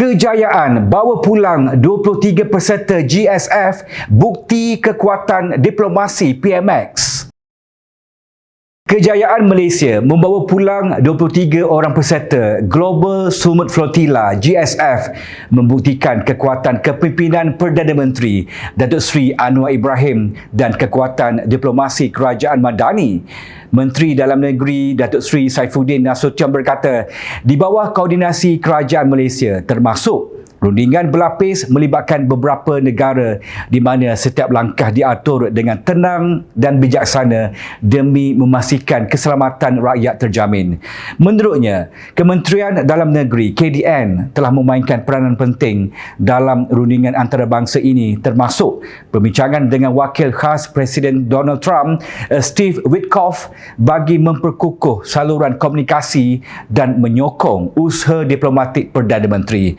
Kejayaan bawa pulang 23 peserta GSF bukti kekuatan diplomasi PMX. Kejayaan Malaysia membawa pulang 23 orang peserta Global Summit Flotilla GSF membuktikan kekuatan kepimpinan Perdana Menteri Datuk Seri Anwar Ibrahim dan kekuatan diplomasi Kerajaan Madani. Menteri Dalam Negeri Datuk Seri Saifuddin Nasution berkata, di bawah koordinasi Kerajaan Malaysia termasuk Rundingan berlapis melibatkan beberapa negara di mana setiap langkah diatur dengan tenang dan bijaksana demi memastikan keselamatan rakyat terjamin. Menurutnya, Kementerian Dalam Negeri KDN telah memainkan peranan penting dalam rundingan antarabangsa ini termasuk perbincangan dengan wakil khas Presiden Donald Trump eh, Steve Witkoff bagi memperkukuh saluran komunikasi dan menyokong usaha diplomatik Perdana Menteri.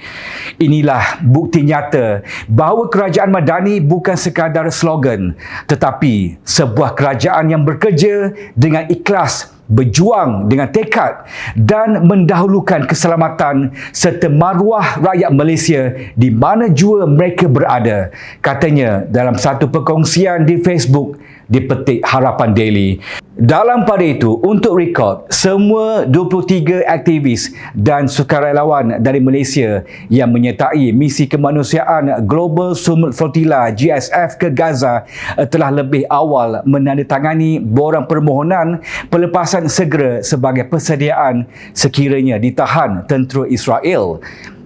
Ini inilah bukti nyata bahawa kerajaan Madani bukan sekadar slogan tetapi sebuah kerajaan yang bekerja dengan ikhlas berjuang dengan tekad dan mendahulukan keselamatan serta maruah rakyat Malaysia di mana jua mereka berada katanya dalam satu perkongsian di Facebook dipetik Harapan Daily. Dalam pada itu, untuk rekod, semua 23 aktivis dan sukarelawan dari Malaysia yang menyertai misi kemanusiaan Global Summit Flotilla GSF ke Gaza eh, telah lebih awal menandatangani borang permohonan pelepasan segera sebagai persediaan sekiranya ditahan tentera Israel.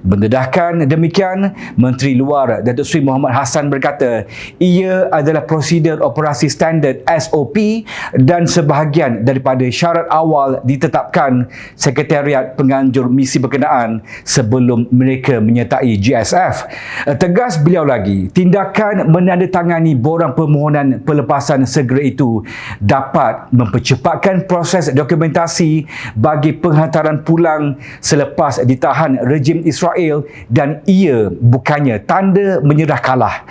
Mendedahkan demikian, Menteri Luar Datuk Seri Muhammad Hassan berkata, ia adalah prosedur operasi standard SOP dan sebahagian daripada syarat awal ditetapkan Sekretariat Penganjur Misi Berkenaan sebelum mereka menyertai GSF. Tegas beliau lagi, tindakan menandatangani borang permohonan pelepasan segera itu dapat mempercepatkan proses dokumentasi bagi penghantaran pulang selepas ditahan rejim Israel Israel dan ia bukannya tanda menyerah kalah.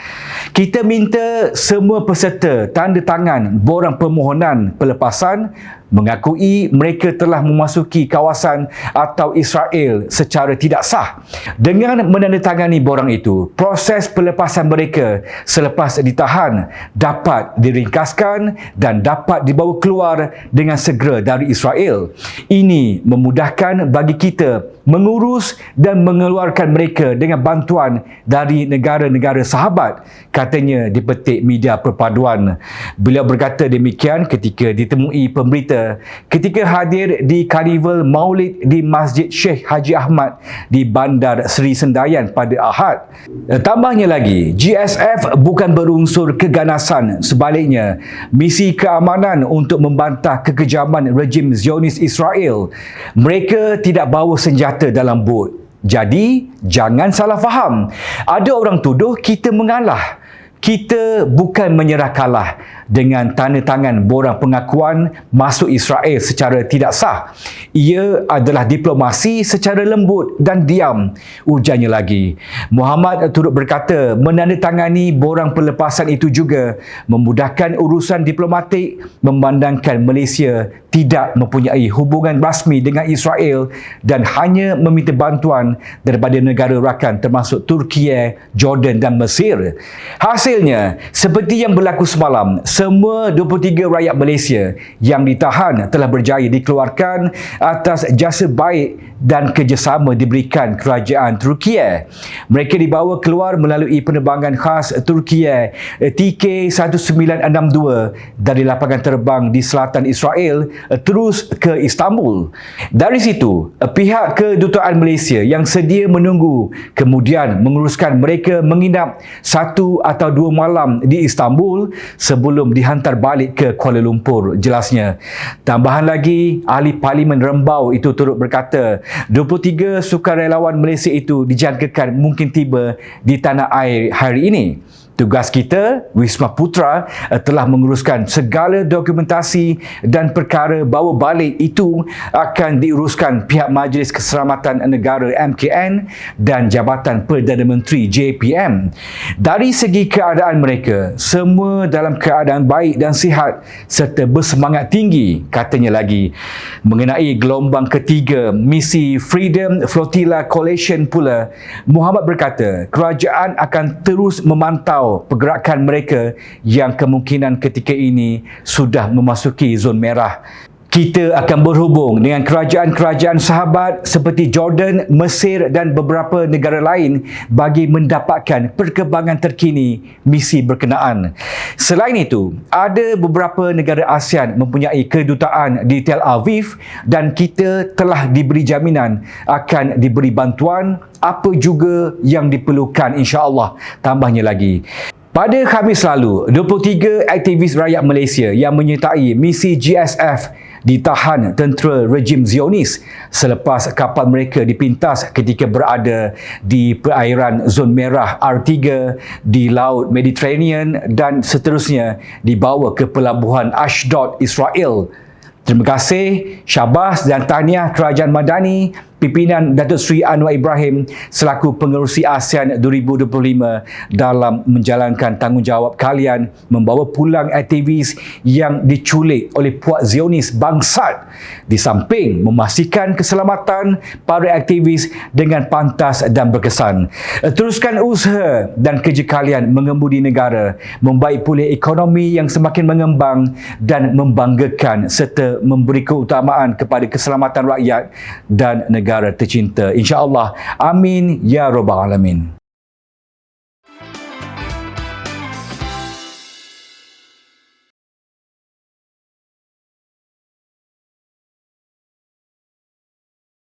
Kita minta semua peserta tanda tangan borang permohonan pelepasan mengakui mereka telah memasuki kawasan atau Israel secara tidak sah. Dengan menandatangani borang itu, proses pelepasan mereka selepas ditahan dapat diringkaskan dan dapat dibawa keluar dengan segera dari Israel. Ini memudahkan bagi kita mengurus dan mengeluarkan mereka dengan bantuan dari negara-negara sahabat, katanya dipetik media perpaduan. Beliau berkata demikian ketika ditemui pemberita ketika hadir di Karnival Maulid di Masjid Syekh Haji Ahmad di Bandar Seri Sendayan pada Ahad. Eh, tambahnya lagi, GSF bukan berunsur keganasan sebaliknya misi keamanan untuk membantah kekejaman rejim Zionis Israel. Mereka tidak bawa senjata dalam bot. Jadi, jangan salah faham. Ada orang tuduh kita mengalah. Kita bukan menyerah kalah dengan tanda tangan borang pengakuan masuk Israel secara tidak sah. Ia adalah diplomasi secara lembut dan diam. Ujarnya lagi. Muhammad turut berkata menandatangani borang pelepasan itu juga memudahkan urusan diplomatik memandangkan Malaysia tidak mempunyai hubungan rasmi dengan Israel dan hanya meminta bantuan daripada negara rakan termasuk Turki, Jordan dan Mesir. Hasilnya, seperti yang berlaku semalam, semua 23 rakyat Malaysia yang ditahan telah berjaya dikeluarkan atas jasa baik dan kerjasama diberikan kerajaan Turki. Mereka dibawa keluar melalui penerbangan khas Turki TK-1962 dari lapangan terbang di selatan Israel terus ke Istanbul. Dari situ, pihak kedutaan Malaysia yang sedia menunggu kemudian menguruskan mereka menginap satu atau dua malam di Istanbul sebelum sebelum dihantar balik ke Kuala Lumpur jelasnya. Tambahan lagi, ahli parlimen Rembau itu turut berkata 23 sukarelawan Malaysia itu dijangkakan mungkin tiba di tanah air hari ini. Tugas kita, Wisma Putra, eh, telah menguruskan segala dokumentasi dan perkara bawa balik itu akan diuruskan pihak Majlis Keselamatan Negara MKN dan Jabatan Perdana Menteri JPM. Dari segi keadaan mereka, semua dalam keadaan baik dan sihat serta bersemangat tinggi, katanya lagi. Mengenai gelombang ketiga misi Freedom Flotilla Coalition pula, Muhammad berkata, kerajaan akan terus memantau pergerakan mereka yang kemungkinan ketika ini sudah memasuki zon merah. Kita akan berhubung dengan kerajaan-kerajaan sahabat seperti Jordan, Mesir dan beberapa negara lain bagi mendapatkan perkembangan terkini misi berkenaan. Selain itu, ada beberapa negara ASEAN mempunyai kedutaan di Tel Aviv dan kita telah diberi jaminan akan diberi bantuan apa juga yang diperlukan insya-Allah. Tambahnya lagi, pada Khamis lalu, 23 aktivis rakyat Malaysia yang menyertai misi GSF ditahan tentera rejim Zionis selepas kapal mereka dipintas ketika berada di perairan zon merah R3 di Laut Mediterranean dan seterusnya dibawa ke pelabuhan Ashdod, Israel. Terima kasih, syabas dan tahniah Kerajaan Madani pimpinan Datuk Seri Anwar Ibrahim selaku pengerusi ASEAN 2025 dalam menjalankan tanggungjawab kalian membawa pulang aktivis yang diculik oleh puak Zionis bangsat di samping memastikan keselamatan para aktivis dengan pantas dan berkesan. Teruskan usaha dan kerja kalian mengemudi negara, membaik pulih ekonomi yang semakin mengembang dan membanggakan serta memberi keutamaan kepada keselamatan rakyat dan negara negara tercinta. InsyaAllah. Amin. Ya Rabbal Alamin.